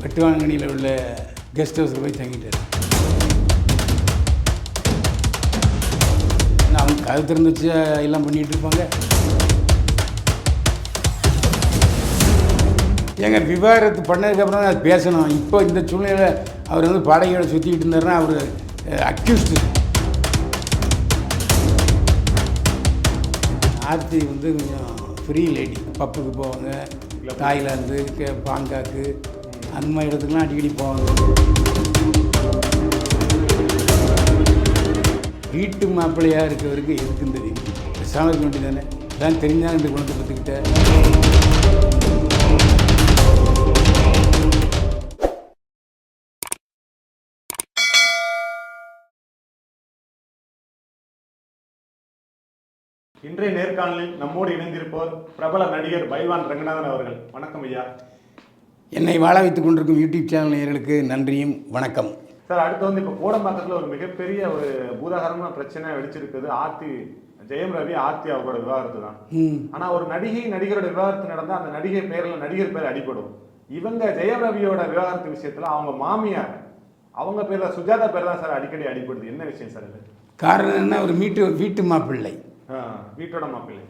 வெட்டுவாங்கனியில் உள்ள கெஸ்ட் ஹவுஸில் போய் தங்கிட்டார். ஏன்னா அவங்க கதை திறந்து வச்சு எல்லாம் பண்ணிகிட்டு இருப்பாங்க? ஏங்க விவாகரத்து பண்ணதுக்கப்புறம் அது பேசணும். இப்போ இந்த சூழ்நிலையில் அவர் வந்து பாடகையோட சுற்றிக்கிட்டு இருந்தாருன்னா அவர் அக்யூஸ்டு ஆர்த்தி வந்து கொஞ்சம் ஃப்ரீ லேடி பப்புக்கு போவாங்க. தாய்லாந்து கே- பாங்காக்கு. அந்த மாதிரி இடத்துக்குலாம் அடிக்கடி போவாங்க. வீட்டு மாப்பிள்ளையாக இருக்கிறவருக்கு எதுக்கு இந்த வீடு பேசாமல் இருக்க வேண்டியதானே அதான் தெரிஞ்சாங்க இந்த குணத்தை பற்றிக்கிட்ட. இன்றைய நேர்காணலில் நம்மோடு இணைந்திருப்போர் பிரபல நடிகர் பைவான் ரங்கநாதன் அவர்கள். வணக்கம் ஐயா. என்னை வாழ வைத்துக் கொண்டிருக்கும் யூடியூப் சேனல் நேயர்களுக்கு நன்றியும் வணக்கம். சார் அடுத்து வந்து இப்போ கோடம்பாக்கத்தில் ஒரு மிகப்பெரிய ஒரு பூதாகரமான பிரச்சனை வெடிச்சிருக்குது. ஆர்த்தி ஜெயம் ரவி ஆர்த்தி அவரோட விவாகரத்து தான். ம். ஆனா ஒரு நடிகை நடிகரோட விவாகரத்து நடந்தா அந்த நடிகை பேர்ல நடிகர் பேர் அடிபடும். இவங்க ஜெயம் ரவியோட விவாகரத்து விஷயத்துல அவங்க மாமியார் அவங்க பேர்ல சுஜாதா பேர் தான் சார் அடிக்கடி அடிபடுது. என்ன விஷயம் சார் இது? காரணம் என்ன? ஒரு வீட்டு வீட்டு மாப்பிள்ளை. வீட்டோட மாப்பிள்ளை.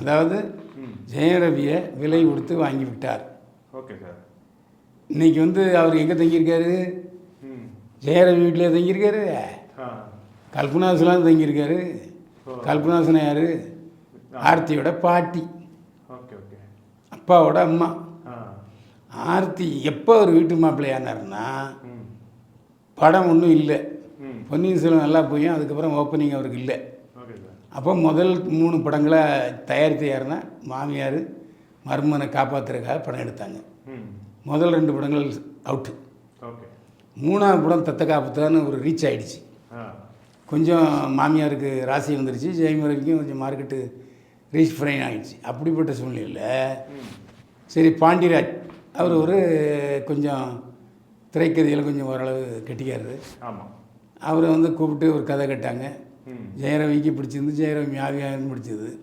அதாவது ஜெயரவியை விலை கொடுத்து வாங்கி விட்டார். ஓகே சார் இன்னைக்கு வந்து அவர் எங்கே தங்கியிருக்காரு? ஜெயரவி வீட்டில் தங்கியிருக்காரு. கல்பனாசலாம் தங்கியிருக்காரு. கல்பனாசன் யார்? ஆர்த்தியோட பாட்டி. ஓகே ஓகே அப்பாவோட அம்மா. ஆர்த்தி எப்போ ஒரு வீட்டு மாப்பிள்ளையானாருன்னா ம். படம் ஒன்றும் இல்லை. பொன்னியின் செல்வன் நல்லா போயும் அதுக்கப்புறம் ஓப்பனிங் அவருக்கு இல்லை. அப்போ முதல் மூணு படங்களை தயாரித்து யாருன்னா மாமியார் மருமனை காப்பாற்றுறதுக்காக படம் எடுத்தாங்க. முதல் ரெண்டு படங்கள் அவுட்டு மூணாவது படம் தத்த காப்புத்தான்னு ஒரு ரீச் ஆயிடுச்சு. ஆ. கொஞ்சம் மாமியாருக்கு ராசி வந்துருச்சு. ஜெயமரவிக்கும் கொஞ்சம் மார்க்கெட்டு ரீச் ஃப்ரைன் ஆகிடுச்சு அப்படிப்பட்ட சூழ்நிலையில் சரி பாண்டியராஜ் அவர் ஒரு கொஞ்சம் திரைக்கதையில் கொஞ்சம் ஓரளவு கெட்டிக்காரரு. ஆமாம் அவரை வந்து கூப்பிட்டு ஒரு கதை கேட்டாங்க. ஜெயரவிக்கு பிடிச்சிருந்து ஜெயரவி மியாவியான்னு பிடிச்சது.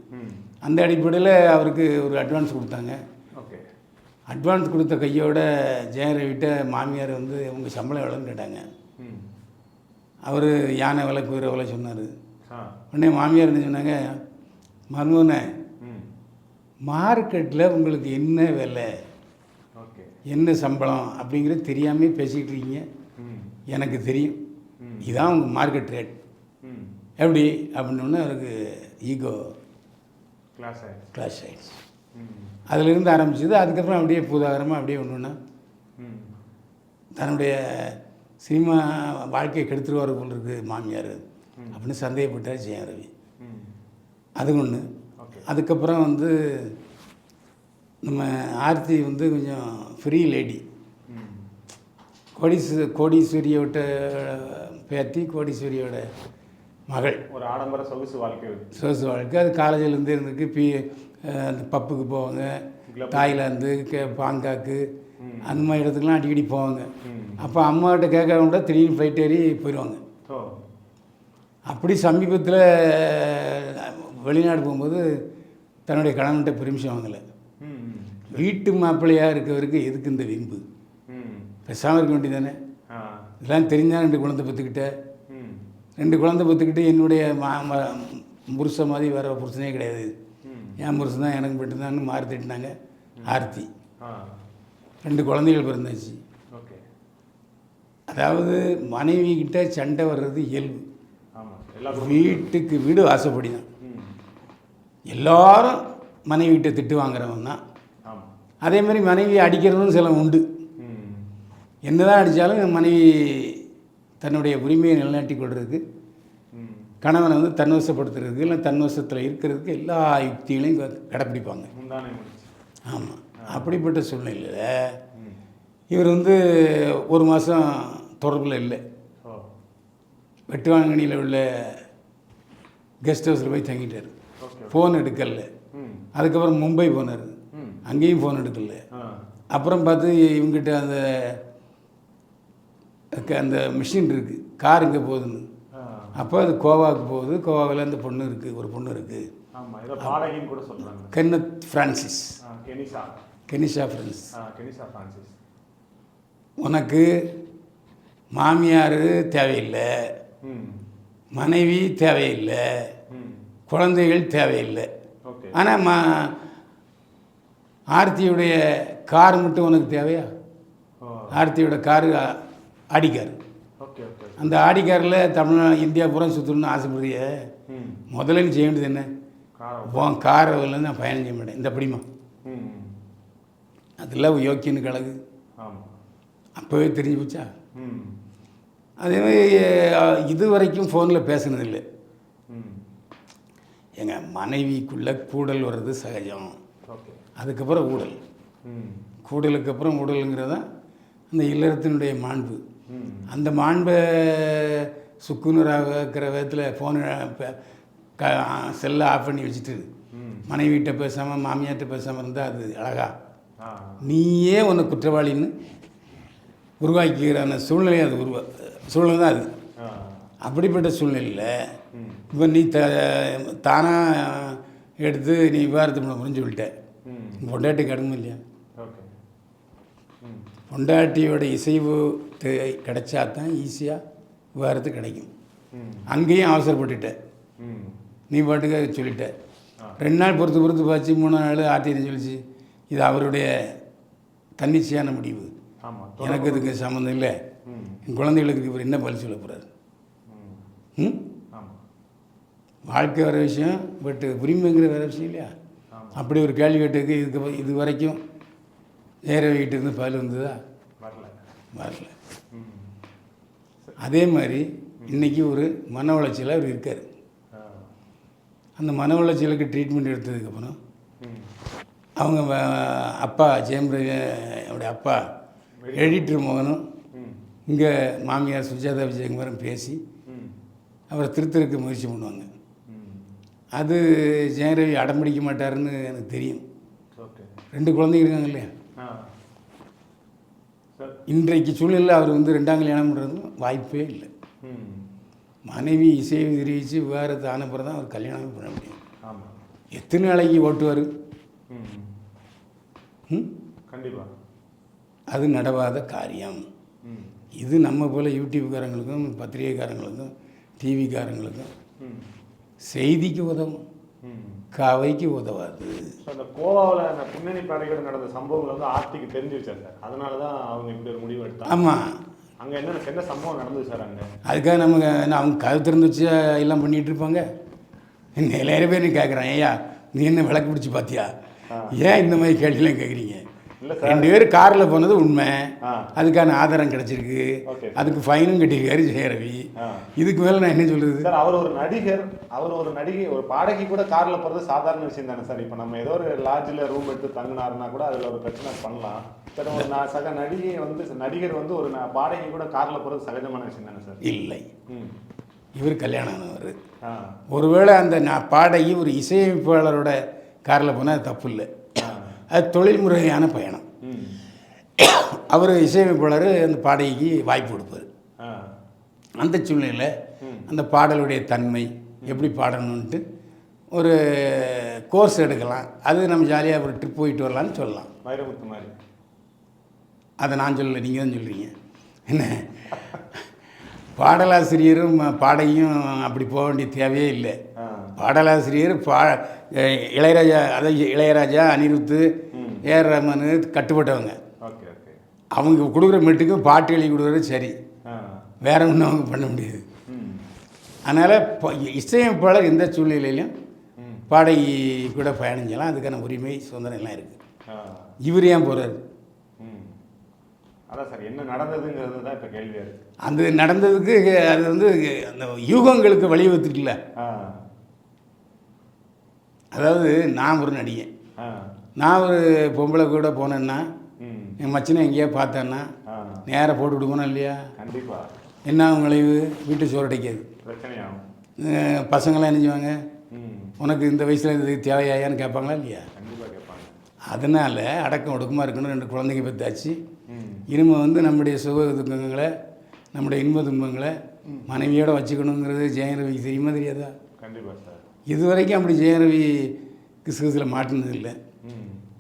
அந்த அடிப்படையில் அவருக்கு ஒரு அட்வான்ஸ் கொடுத்தாங்க. ஓகே. அட்வான்ஸ் கொடுத்த கையோட ஜெயரவிட்ட மாமியார் வந்து உங்கள் சம்பளம் எவ்வளோன்னு கேட்டாங்க. அவர் யானை விலை குதிரை விலை சொன்னார். உடனே மாமியார் என்ன சொன்னாங்க மருமகனே ம். மார்க்கெட்டில் உங்களுக்கு என்ன விலை? என்ன சம்பளம்? அப்படிங்கிறது தெரியாமே பேசிக்கிட்டு இருக்கீங்க. எனக்கு தெரியும். ம். இதான் உங்கள் மார்க்கெட் ரேட் எப்படி? அப்படின்னோடனே அவருக்கு ஈகோ கிளாஸ் ம் அதிலிருந்து ஆரம்பிச்சது அதுக்கப்புறம் அப்படியே பூதாகரமாக அப்படியே ஒன்று ஒன்றா ம் தன்னுடைய சினிமா வாழ்க்கையை கெடுத்துருவார் போல் இருக்கு மாமியார். அப்படின்னு சந்தேகப்பட்டார் ஜெயம் ரவி ம் அது ஒன்று அதுக்கப்புறம் வந்து நம்ம ஆர்த்தி வந்து கொஞ்சம் ஃப்ரீ லேடி கோடீஸ்வ கோடீஸ்வரியோட பேத்தி கோடீஸ்வரியோட மகள். ஒரு ஆடம்பர சொகுசு வாழ்க்கை. சோசு வாழ்க்கை. அது காலேஜிலேருந்து இருந்துக்கு பி அந்த பப்புக்கு போவாங்க. தாய்லாந்து கே பாங்காக்கு. அந்த மாதிரி இடத்துக்குலாம் அடிக்கடி போவாங்க. அப்போ அம்மாகிட்ட கேட்க கூட திடீர்னு ஃப்ளைட் ஏறி போயிடுவாங்க. அப்படி சமீபத்தில் வெளிநாடு போகும்போது தன்னுடைய கணவன்கிட்ட பெர்மிஷன் வாங்கலை. வீட்டு மாப்பிள்ளையாக இருக்கவருக்கு எதுக்கு இந்த விம்பு? பேசாமல் இருக்க வேண்டியதானே இதெல்லாம் தெரிஞ்சா ரெண்டு குழந்தை பெற்றுக்கிட்ட ம் ரெண்டு குழந்தை பெற்றுக்கிட்டு என்னுடைய மா ம- புருஷன் மாதிரி வேறு புருஷனே கிடையாது. என் புருஷன் தான் எனக்கு மட்டும்தான் மாறி திட்டினாங்க. ஆர்த்தி. ரெண்டு குழந்தைகள் பிறந்தாச்சு. அதாவது மனைவி கிட்ட சண்டை வர்றது இயல்பு. வீட்டுக்கு வீடு வாசப்படி தான் எல்லாரும் மனைவிகிட்ட திட்டு வாங்குறவன் தான். அதே மாதிரி மனைவி அடிக்கிறதும் சில உண்டு. என்னதான் அடித்தாலும் மனைவி தன்னுடைய உரிமையை நிலைநாட்டி கொள்றதுக்கு ம். கணவனை வந்து தன்வசப்படுத்துறதுக்கு இல்லை தன்வசத்தில் இருக்கிறதுக்கு எல்லா யுக்திகளையும் கடைப்பிடிப்பாங்க. ஆமாம் அப்படிப்பட்ட சூழ்நிலையில் இவர் வந்து ஒரு மாதம் தொடர்பில் இல்லை. வெட்டுவாங்கனியில் உள்ள கெஸ்ட் ஹவுஸில் போய் தங்கிட்டார். ஃபோன் எடுக்கல. அதுக்கப்புறம் மும்பை போனார். அங்கேயும் ஃபோன் எடுக்கல. அப்புறம் பார்த்து இவங்ககிட்ட அந்த அந்த மிஷின் இருக்குது கார் இங்கே போகுதுன்னு. அப்போ அது கோவாவுக்கு போகுது. கோவாவில் அந்த பொண்ணு இருக்குது ஒரு பொண்ணு இருக்குது கென்னத் ஃப்ரான்சிஸ் கெனிஷா ஃப்ரான்சிஸ் உனக்கு மாமியார் தேவையில்லை. மனைவி தேவையில்லை. குழந்தைகள் தேவையில்லை. ஆனால் மா ஆர்த்தியுடைய கார் மட்டும் உனக்கு தேவையா? ஆர்த்தியோட காரு ஆடிக்கார். அந்த ஆடிக்காரில் தமிழ்நாடு இந்தியா பூரா சுற்றணும்னு ஆசைப்படுறிய. முதல்ல நீ செய்ய வேண்டியது என்ன உன் காரை வரல நான் பயணம் செய்ய மாட்டேன். இந்த படிமா. அதெல்லாம் யோக்கியன்னு கழகு அப்போவே தெரிஞ்சு போச்சா? ம். அதே மாதிரி அஹ், இது வரைக்கும் ஃபோனில் பேசுனதில்லை. எங்கள் மனைவிக்குள்ளே கூடல் வர்றது சகஜம். அதுக்கப்புறம் ஊடல். கூடலுக்கு அப்புறம் ஊடலுங்கிறது தான் அந்த இல்லறத்தினுடைய மாண்பு. அந்த மாண்பை சுக்குநூறாகிற விதத்தில் ஃபோனை செல்லை ஆஃப் பண்ணி வச்சுட்டு மனைவிகிட்ட பேசாமல் மாமியார்கிட்ட பேசாமல் இருந்தால் அது அழகா. நீயே உன்னை குற்றவாளின்னு உருவாக்கிக்கிற அந்த சூழ்நிலை அது உருவா சூழ்நிலை தான் அது. அப்படிப்பட்ட சூழ்நிலையில் இப்போ நீ த தானாக எடுத்து நீ விவாதத்தை பண்ண புரிஞ்சு விட்ட பொண்டாட்டி கடமை இல்லையா? பொண்டாட்டியோட இசைவு கிடைச்சா தான் ஈஸியாக விவாதத்து கிடைக்கும். அங்கேயும் அவசரப்பட்டுட்ட. ம். நீ பாட்டுக்கு சொல்லிட்ட. ரெண்டு நாள் பொறுத்து பொறுத்து பார்த்து மூணு நாள் ஆர்டின்னு சொல்லிச்சு. இது அவருடைய தன்னிச்சையான முடிவு. எனக்கு இதுக்கு சம்மந்தம் இல்லை. என் குழந்தைகளுக்கு இவர் என்ன பதில் சொல்ல போகிறாரு ம். வாழ்க்கை வேறு விஷயம் பட் உரிமைங்கிற வேறு விஷயம் இல்லையா? அப்படி ஒரு கேள்வி கேட்டுக்கு இதுக்கு இது வரைக்கும் நேர இருந்து பதில் வந்ததா? வரல. வரல. அதே மாதிரி இன்றைக்கி ஒரு மன உளைச்சல் அவர் இருக்கார். அந்த மன உளைச்சலுக்கு ட்ரீட்மெண்ட் எடுத்ததுக்கப்புறம் அவங்க அப்பா ஜெயம் ரவி அவருடைய அப்பா எடிட்டர் மோகனும் இங்கே மாமியார் சுஜாதா விஜயகுமாரும் பேசி அவரை திருத்தருக்கு முயற்சி பண்ணுவாங்க. அது ஜெயம் ரவி அடம்பிடிக்க மாட்டாருன்னு எனக்கு தெரியும். ரெண்டு குழந்தைங்க இருக்காங்க இல்லையா? இன்றைக்கு சூழ்நிலையில் அவர் வந்து ரெண்டாம் கல்யாணம் பண்ணுறது வாய்ப்பே இல்லை. மனைவி இசையை தெரிவித்து விவாகரத்து ஆன பிறகு தான் அவர் கல்யாணமே பண்ண முடியும். எத்தனை நாளைக்கு ஓட்டுவார்? கண்டிப்பாக அது நடவாத காரியம். இது நம்ம போல் யூடியூப்காரங்களுக்கும் பத்திரிகைக்காரங்களுக்கும் டிவிக்காரங்களுக்கும் செய்திக்கு உதவும். கவைக்கு உதவாது. அந்த கோவாவில் அந்த பின்னணி பாடைகள் நடந்த சம்பவங்கள் வந்து ஆர்த்திக்கு தெரிஞ்சிருச்சா சார் அதனால தான் அவங்க இப்படி ஒரு முடிவு எடுத்தாங்க. ஆமாம் அங்கே என்ன என்ன சம்பவம் நடந்தது சார் அங்கே? அதுக்காக நமக்கு என்ன அவங்க கதை திறந்து வச்சு எல்லாம் பண்ணிகிட்டு இருப்பாங்க? நிறைய பேர் நீ கேட்குறான் ஐயா நீ என்ன விளக்கு பிடிச்சி பார்த்தியா ஏன் இந்த மாதிரி கேள்விலாம் கேட்குறீங்க ரெண்டு பேர் காரில் போனது உண்மை. அதுக்கான ஆதாரம் கிடச்சிருக்கு. அதுக்கு ஃபைனும் கட்டியிருக்காரு ஜெயரவி. இதுக்கு மேலே நான் என்ன சொல்கிறது சார் அவர் ஒரு நடிகர் அவர் ஒரு நடிகை ஒரு பாடகி கூட கார்ல போறது சாதாரண விஷயம் தானே சார். இப்போ நம்ம ஏதோ ஒரு லாட்ஜில் ரூம் எடுத்து தங்கினாருன்னா கூட அதுல ஒரு பிரச்சனை பண்ணலாம். சார் ஒரு நா- சக நடிகை வந்து நடிகர் வந்து ஒரு பாடகி கூட கார்ல போறது சகஜமான விஷயம் தானே சார்? இல்லை. இவர் கல்யாணம் ஆனவர். ஒருவேளை அந்த நான் பாடகி ஒரு இசையமைப்பாளரோட காரில் போனால் தப்பு இல்லை. அது தொழில்முறையான பயணம். அவர் இசையமைப்பாளர் அந்த பாடகிக்கு வாய்ப்பு கொடுப்பார். அந்த சூழ்நிலையில். அந்த பாடலுடைய தன்மை எப்படி பாடணுன்ட்டு ஒரு கோர்ஸ் எடுக்கலாம். அது நம்ம ஜாலியாக ஒரு ட்ரிப் போயிட்டு வரலான்னு சொல்லலாம். வைரமுத்து மாதிரி. அதை நான் சொல்லலை நீங்கள் தான் சொல்கிறீங்க என்ன? பாடலாசிரியரும் பாடகியும் அப்படி போக வேண்டிய தேவையே இல்லை. பாடலாசிரியர் பா இளையராஜா அதாவது இளையராஜா அனிருத்து. ஏஆர் ரஹ்மான் கட்டுப்பட்டவங்க. அவங்க கொடுக்குற மெட்டுக்கு பாட்டு எழுதி கொடுக்குறது சரி. வேற ஒன்றும் அவங்க பண்ண முடியாது. அதனால் இசையமைப்பாளர் எந்த சூழ்நிலையிலும் ம். பாடகி கூட பயணம் செய்யலாம் அதுக்கான உரிமை சுதந்திரம் எல்லாம் இருக்குது இவர் ஏன் போகிறாரு ம். அதான் சார் என்ன நடந்ததுங்கிறது தான் இப்போ கேள்வியாக அந்த நடந்ததுக்கு அது வந்து அந்த யூகங்களுக்கு வழிவகுத்துட்டுல ஆ. அதாவது நான் ஒரு நடிகன். நான் ஒரு பொம்பளை கூட போனேன்னா என் மச்சனை எங்கேயா பார்த்தேன்னா நேராக போட்டு விடுவோனா இல்லையா? கண்டிப்பா. என்ன விளைவு வீட்டு சோறு அடைக்காது. பசங்களாம் ம். உனக்கு இந்த வயசில் இது தேவையாயான்னு கேட்பாங்களா இல்லையா? அதனால் அடக்கம் ஒடுக்கமாக இருக்கணும் ரெண்டு குழந்தைங்க பெற்றாச்சு ம். இனிமே வந்து நம்முடைய சுக துக்கங்களை நம்முடைய இன்ப துன்பங்களை மனைவியோடு வச்சுக்கணுங்கிறது ஜெயரவிக்கு தெரியுமா தெரியாதா? கண்டிப்பா சார். இது வரைக்கும் அப்படி ஜெயரவி கிசுகிசில் மாட்டினது இல்லை.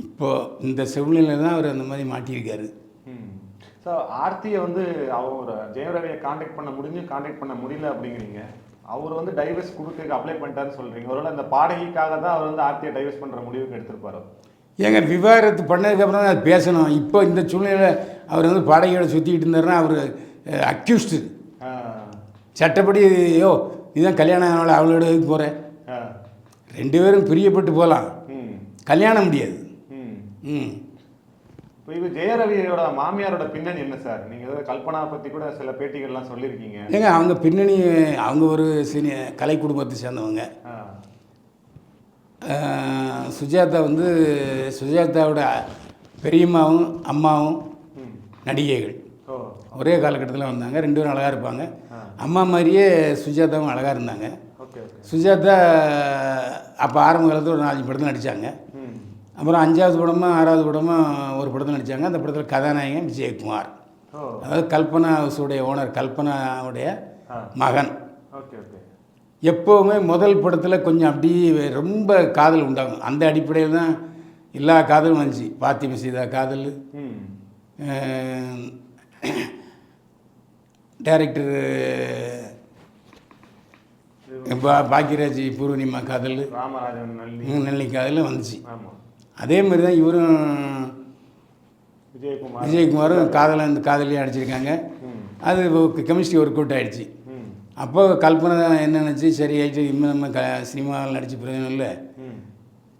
இப்போது இந்த சூழ்நிலையில் தான் அவர் அந்த மாதிரி மாட்டியிருக்காரு. ஸோ ஆர்த்தியை வந்து அவர் ஜெயம் ரவியை காண்டாக்ட் பண்ண முடிஞ்சு காண்டாக்ட் பண்ண முடியல அப்படிங்கிறீங்க. அவர் வந்து டைவர்ஸ் கொடுக்க அப்ளை பண்ணிட்டாருன்னு சொல்றீங்க. ஒருவேளை அந்த பாடகிக்காக தான் அவர் வந்து ஆர்த்தியை டைவர்ஸ் பண்ற முடிவுக்கு எடுத்திருப்பாரு? ஏங்க விவாகரத்து பண்ணதுக்கப்புறம் தான் அது பேசணும். இப்போ இந்த சூழ்நிலையில் அவர் வந்து பாடகையோட சுற்றிக்கிட்டு இருந்தாருன்னா அவர் அக்யூஸ்டு சட்டப்படி யோ நீதான் கல்யாணம் ஆனால அவளோட இதுக்கு போகிறேன் ரெண்டு பேரும் பிரியப்பட்டு போகலாம். கல்யாணம் முடியாது. ம். இப்போ இது ஜெயரவியோட மாமியாரோட பின்னணி என்ன சார்? நீங்க ஏதாவது கல்பனா பத்தி கூட சில பேட்டிகள்லாம் சொல்லியிருக்கீங்க. ஏங்க அவங்க பின்னணி அவங்க ஒரு சினி கலை குடும்பத்தை சேர்ந்தவங்க. சுஜாதா வந்து சுஜாதாவோட பெரியம்மாவும் அம்மாவும். நடிகைகள். ஒரே காலகட்டத்தில் வந்தாங்க. ரெண்டு பேரும் அழகாக இருப்பாங்க. அம்மா மாதிரியே சுஜாதாவும் அழகாக இருந்தாங்க. சுஜாதா அப்போ ஆரம்ப காலத்தில் ஒரு நாலஞ்சு படத்தில் நடித்தாங்க அப்புறம் அஞ்சாவது படமும் ஆறாவது படமும் ஒரு படத்தில் நடித்தாங்க அந்த படத்தில் கதாநாயகன் விஜயகுமார். அதாவது கல்பனா ஹவுஸுடைய ஓனர் கல்பனாவுடைய மகன். எப்போவுமே முதல் படத்தில் கொஞ்சம் அப்படியே ரொம்ப காதல் உண்டாகும். அந்த அடிப்படையில் தான் எல்லா காதலும் வந்துச்சு. பாத்திம சீதா காதல். டைரக்டர் பா பாக்கியராஜ் பூர்ணிமா காதல் ராமராஜன் நல்லி காதல் வந்துச்சு. அதே மாதிரி தான் இவரும் விஜயகுமார். விஜயகுமாரும் காதலை அந்த காதலியும் அடிச்சிருக்காங்க. அது கெமிஸ்ட்ரி ஒர்க் அவுட் ஆகிடுச்சு ம். அப்போ கல்பனை என்ன நினச்சி சரி ஆயிடுச்சு இனிமேல் நம்ம க சினிமாவில் நடிச்சு பிரயோஜனம் இல்லை. ம்.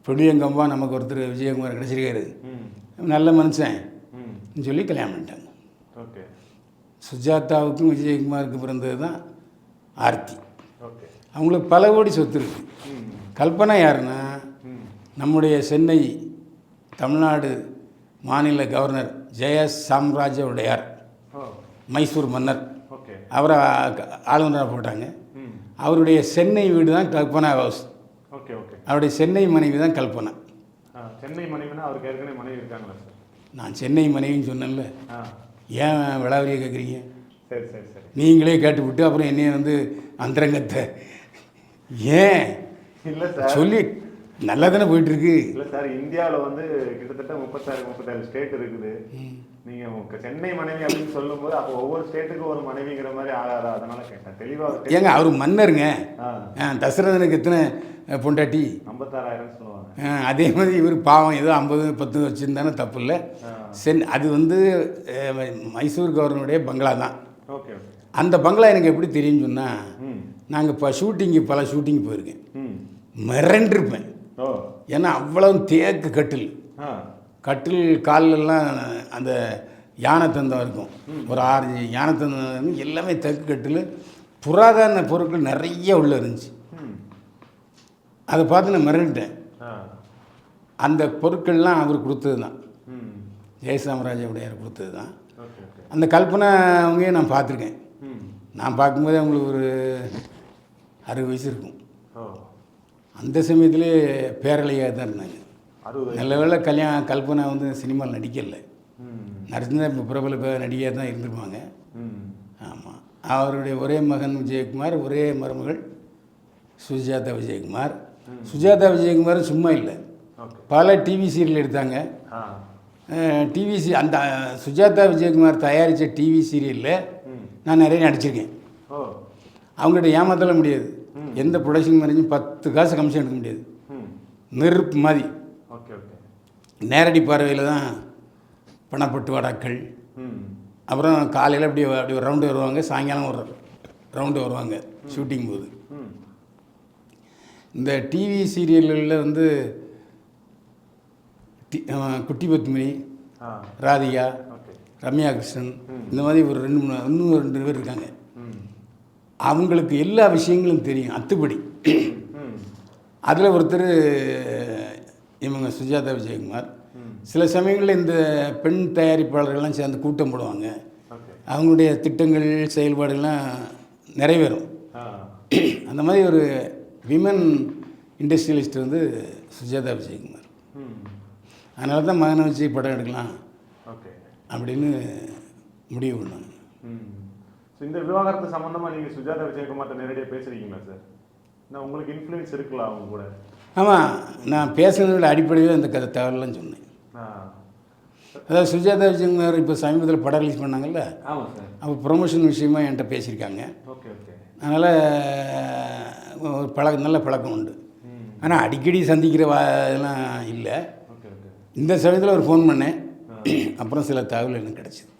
புளியங்கம்பா நமக்கு ஒருத்தர் விஜயகுமார் கிடச்சிருக்காரு. நல்ல மனுஷன். சொல்லி கல்யாணம் பண்ணிட்டாங்க. ஓகே. சுஜாதாவுக்கும் விஜயகுமாருக்கு பிறந்தது தான் ஆர்த்தி. அவங்களுக்கு பல கோடி சொத்து இருக்குது கல்பனா யாருன்னா நம்முடைய சென்னை தமிழ்நாடு மாநில கவர்னர் ஜெய சாம்ராஜ்ய உடையார் மைசூர் மன்னர். அவரை ஆளுநராக போட்டாங்க. அவருடைய சென்னை வீடு தான் கல்பனா ஹவுஸ். அவருடைய சென்னை மனைவி தான் கல்பனா. சென்னை மனைவினா அவருக்கு ஏற்கனவே மனைவி இருக்காங்களா சார்? நான் சென்னை மனைவின்னு சொன்னேன்ல. ஏன் விளாவரியை கேட்குறீங்க சரி சரி சரி. நீங்களே கேட்டுவிட்டு அப்புறம் என்னைய வந்து அந்தரங்கத்தை ஏன்? இல்ல சார். சொல்லி நல்லா தானே போயிட்டுருக்கு. இல்ல சார் இந்தியாவுல வந்து கிட்டத்தட்ட முப்பத்தாறு முப்பத்தாறு ஸ்டேட் இருக்குது. நீங்க உங்க சென்னை மனைவி அப்படின்னு சொல்லும்போது அப்போ ஒவ்வொரு ஸ்டேட்டுக்கும் ஒரு மனைவிங்கிற மாதிரி ஆகாதா அதனால கேட்டேன். தெளிவா ஒரு ஏங்க அவர் மன்னருங்க. தசரதனுக்கு எத்தனை பொண்டாட்டி? ஐம்பத்தாறாயிரம் சொல்லுவாங்க. அதே மாதிரி இவர் பாவம் ஏதோ ஐம்பது பத்து வச்சுருந்தானே தப்பு இல்லை. சென் அது வந்து மைசூர் கவர்னருடைய பங்களா தான். ஓகே அந்த பங்களா எனக்கு எப்படி தெரியும்னு சொன்னால் நாங்கள் இப்போ ஷூட்டிங்கு பல ஷூட்டிங் போயிருக்கேன். மிரண்டிருப்பேன். ஏன்னா அவ்வளவு தேக்கு கட்டில். கட்டில் கால்லெல்லாம் அந்த யானை தந்தம் இருக்கும். ஒரு ஆறு யானை தந்தம். எல்லாமே தெற்கு கட்டில். புராதன பொருட்கள் நிறைய உள்ள இருந்துச்சு. அதை பார்த்து நான் மிரண்டுட்டேன். அந்த பொருட்கள்லாம் அவர் கொடுத்தது தான். ஜெயசாமராஜ உடையார் கொடுத்தது தான். அந்த கல்பனா அவங்களையும் நான் பார்த்துருக்கேன். நான் பார்க்கும்போது அவங்களுக்கு ஒரு அறுபது வயசு இருக்கும். அந்த சமயத்திலே பேரலையாக தான் இருந்தாங்க நல்ல வேளை கல்யாணம் கல்பனா வந்து சினிமாவில் நடிக்கலை. நடிச்சிருந்தா இப்போ பிரபல நடிகையாக தான் இருந்திருப்பாங்க. ஆமாம் அவருடைய ஒரே மகன் விஜயகுமார் ஒரே மருமகள் சுஜாதா விஜயகுமார். சுஜாதா விஜயகுமார் சும்மா இல்லை. பல டிவி சீரியல் எடுத்தாங்க. டிவி சி அந்த சுஜாதா விஜயகுமார் தயாரித்த டிவி சீரியலில் நான் நிறைய நடிச்சிருக்கேன். அவங்ககிட்ட ஏமாத்தல முடியாது. எந்த ப்ரொடக்ஷன் மேனேஜும் பத்து காசு கமிஷன் எடுக்க முடியாது. நெருப்பு மாதிரி. Okay okay. நேரடி பார்வையில் தான் பணப்பட்டுவாடாக்கள் ம் அப்புறம் காலையில் அப்படி அப்படி ஒரு ரவுண்டு வருவாங்க சாயங்காலம் ஒரு ரவுண்டு வருவாங்க ஷூட்டிங் போது. இந்த டிவி சீரியல்களில் வந்து குட்டி பத்மினி ராதிகா ரம்யா கிருஷ்ணன் இந்த மாதிரி ஒரு ரெண்டு மூணு இன்னும் ரெண்டு பேர் இருக்காங்க. அவங்களுக்கு எல்லா விஷயங்களும் தெரியும் அத்துப்படி. அதில் ஒருத்தர் இவங்க சுஜாதா விஜயகுமார். சில சமயங்களில் இந்த பெண் தயாரிப்பாளர்கள்லாம் சேர்ந்து கூட்டம் போடுவாங்க. அவங்களுடைய திட்டங்கள் செயல்பாடுகள்லாம் நிறைவேறும். அந்த மாதிரி ஒரு விமன் இண்டஸ்ட்ரியலிஸ்ட் வந்து சுஜாதா விஜயகுமார். அதனால தான் மகனை வச்சு படம் எடுக்கலாம் அப்படின்னு முடிவு பண்ணாங்க. இந்த விவாகரத்து சம்மந்தமாக நீங்கள் சுஜாதா விஜயகுமார்ட்ட நேரடியாக பேசுகிறீங்களா சார் நான் உங்களுக்கு இன்ஃப்ளூயன்ஸ் இருக்குல்ல அவங்க கூட? ஆமாம் நான் பேசுனதோட அடிப்படையில் இந்த கதை தகவலாம் சொன்னேன். அதாவது சுஜாதா விஜயகுமார் இப்போ சமீபத்தில் படம் ரிலீஸ் பண்ணாங்கல்ல? ஆமாம் சார் அப்போ ப்ரொமோஷன் விஷயமா என்கிட்ட பேசியிருக்காங்க. Okay okay. அதனால் ஒரு பழக்கம் நல்ல பழக்கம் உண்டு. ஆனால் அடிக்கடி சந்திக்கிற வா இதெல்லாம் இல்லை. இந்த சமயத்தில் ஒரு ஃபோன் பண்ணேன். அப்புறம் சில தகவல் எனக்கு கிடச்சிது.